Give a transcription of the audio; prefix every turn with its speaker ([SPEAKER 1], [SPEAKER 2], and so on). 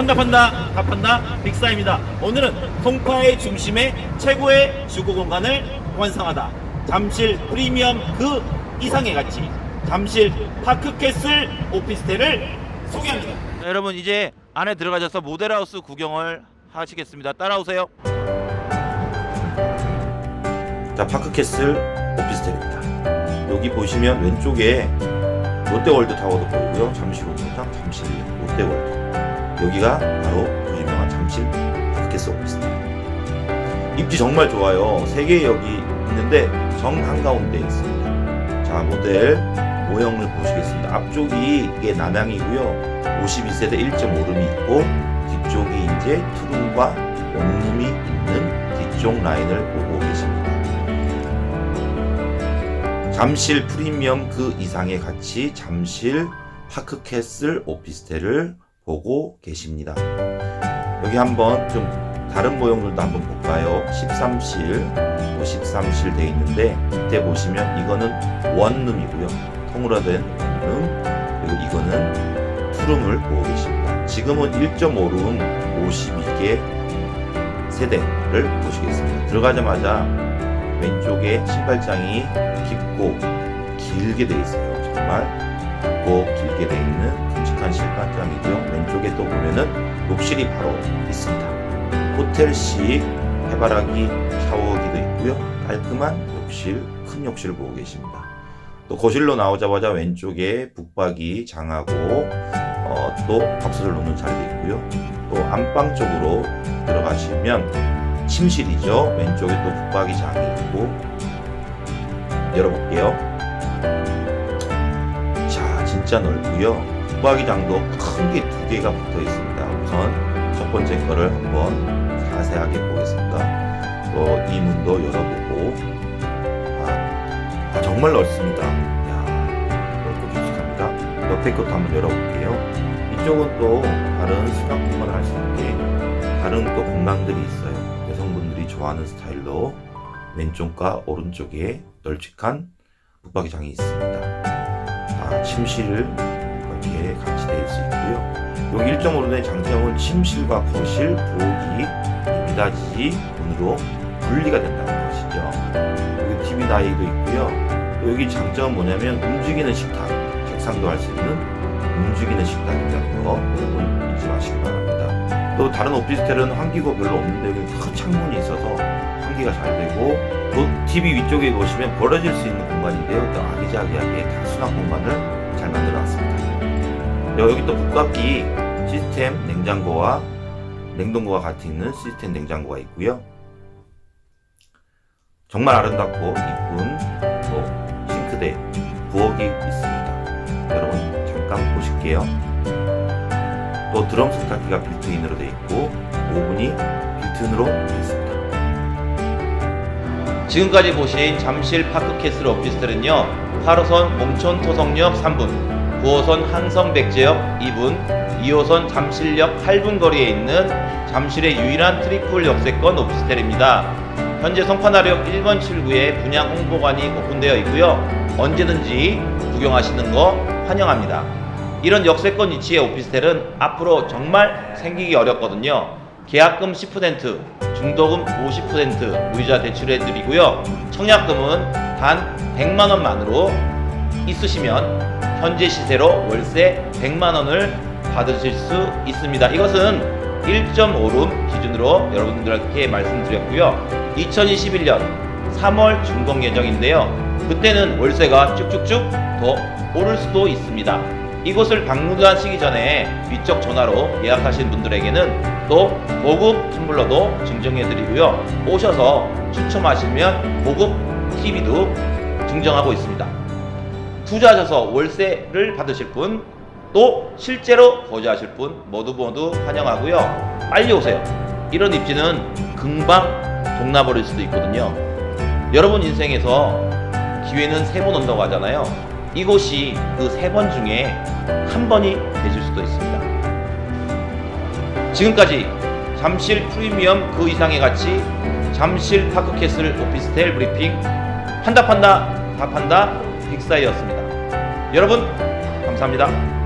[SPEAKER 1] 판다판다 답판다 빅사입니다. 오늘은 송파의 중심에 최고의 주거 공간을 완성하다. 잠실 프리미엄 그 이상의 가치. 잠실 파크캐슬 오피스텔을 소개합니다. 여러분 이제 안에 들어가셔서 모델하우스 구경을 하시겠습니다. 따라오세요. 자 파크캐슬 오피스텔입니다. 여기 보시면 왼쪽에 롯데월드 타워도 보이고요. 잠실 운동장, 잠실 롯데월드. 여기가 바로 그 유명한 잠실 오피스텔. 입지 정말 좋아요. 세개 여기 있는데 정 한가운데 있습니다. 자 모델 모형을 보시겠습니다. 앞쪽이 이게 남향이고요. 52세대 1.5룸이 있고 뒤쪽이 이제 투룸과 원룸이 있는 뒤쪽 라인을 보고 계십니다. 잠실 프리미엄 그 이상의 가치 잠실 파크캐슬 오피스텔을 보고 계십니다. 여기 한번 좀 다른 모형들도 한번 볼까요? 13실, 또 13실 돼 있는데 밑에 보시면 이거는 원룸이고요. 통으로 된 원룸, 그리고 이거는 투룸을 보고 계십니다. 지금은 1.5룸 52개 세대를 보시겠습니다. 들어가자마자 왼쪽에 신발장이 깊고 길게 돼 있어요. 정말 깊고 길게 돼 있는 굵직한 신발장이고요. 왼쪽에 또 보면은 욕실이 바로 있습니다. 호텔식 해바라기 샤워기도 있고요. 깔끔한 욕실, 큰 욕실을 보고 계십니다. 또 거실로 나오자마자 왼쪽에 북박이 장하고 어, 또 밥솥을 놓는 자리도 있고요. 또 안방 쪽으로 들어가시면 침실이죠. 왼쪽에 또 북박이 장이 있고 열어볼게요. 자, 진짜 넓고요. 북박이 장도 큰 게 두 개가 붙어 있습니다. 우선 첫 번째 거를 한번 자세하게 보겠습니다. 또 이 문도 열어보고 아, 아, 정말 넓습니다. 야, 넓고 깊숙합니다. 옆에 것도 한번 열어볼게요. 이쪽은 또 다른 수납 공간을 할 수 있게 다른 또 공간들이 있어요. 여성분들이 좋아하는 스타일로 왼쪽과 오른쪽에 널찍한 북박이장이 있습니다. 아, 침실을 요. 여기 1.5의 장점은 침실과 거실, 부엌이 이 미닫이 문으로 분리가 된다는 것이죠. 여기 TV 나이도 있고요. 또 여기 장점은 뭐냐면 움직이는 식탁, 책상도 할 수 있는 움직이는 식탁이라는 거 여러분 잊지 마시기 바랍니다. 또 다른 오피스텔은 환기구 별로 없는데 여기 큰 창문이 있어서 환기가 잘 되고 또 TV 위쪽에 보시면 벌어질 수 있는 공간인데요. 또 아기자기하게 다 수납 공간을 잘 만들어 놨습니다. 여기 또 북각기 시스템 냉장고와 냉동고와 같이 있는 시스템 냉장고가 있고요. 정말 아름답고 이쁜 또 싱크대, 부엌이 있습니다. 여러분 잠깐 보실게요. 또 드럼 세탁기가 빌트인으로 되어 있고 오븐이 빌트인으로 되어 있습니다.
[SPEAKER 2] 지금까지 보신 잠실 파크캐슬 오피스텔은요 8호선 몽촌 토성역 3분 9호선 항성백제역 2분 2호선 잠실역 8분 거리에 있는 잠실의 유일한 트리플 역세권 오피스텔입니다. 현재 성판화역 1번 7구에 분양 홍보관이 오픈되어 있고요. 언제든지 구경하시는 거 환영합니다. 이런 역세권 위치의 오피스텔은 앞으로 정말 생기기 어렵거든요. 계약금 10%, 중도금 50% 무이자 대출해 드리고요. 청약금은 단 100만 원만으로 있으시면 현재 시세로 월세 100만 원을 받으실 수 있습니다. 이것은 1.5룸 기준으로 여러분들께 말씀드렸고요. 2021년 3월 준공 예정인데요. 그때는 월세가 쭉쭉쭉 더 오를 수도 있습니다. 이곳을 방문하시기 전에 위쪽 전화로 예약하신 분들에게는 또 고급 텀블러도 증정해 드리고요. 오셔서 추첨하시면 고급 TV도 증정하고 있습니다. 투자하셔서 월세를 받으실 분, 또 실제로 거주하실 분 모두 모두 환영하고요. 빨리 오세요. 이런 입지는 금방 동나버릴 수도 있거든요. 여러분 인생에서 기회는 세 번 온다고 하잖아요. 이곳이 그 세 번 중에 한 번이 되실 수도 있습니다. 지금까지 잠실 프리미엄 그 이상의 가치 잠실 파크캐슬 오피스텔 브리핑 판다 판다 다 판다 빅사이였습니다. 여러분 감사합니다.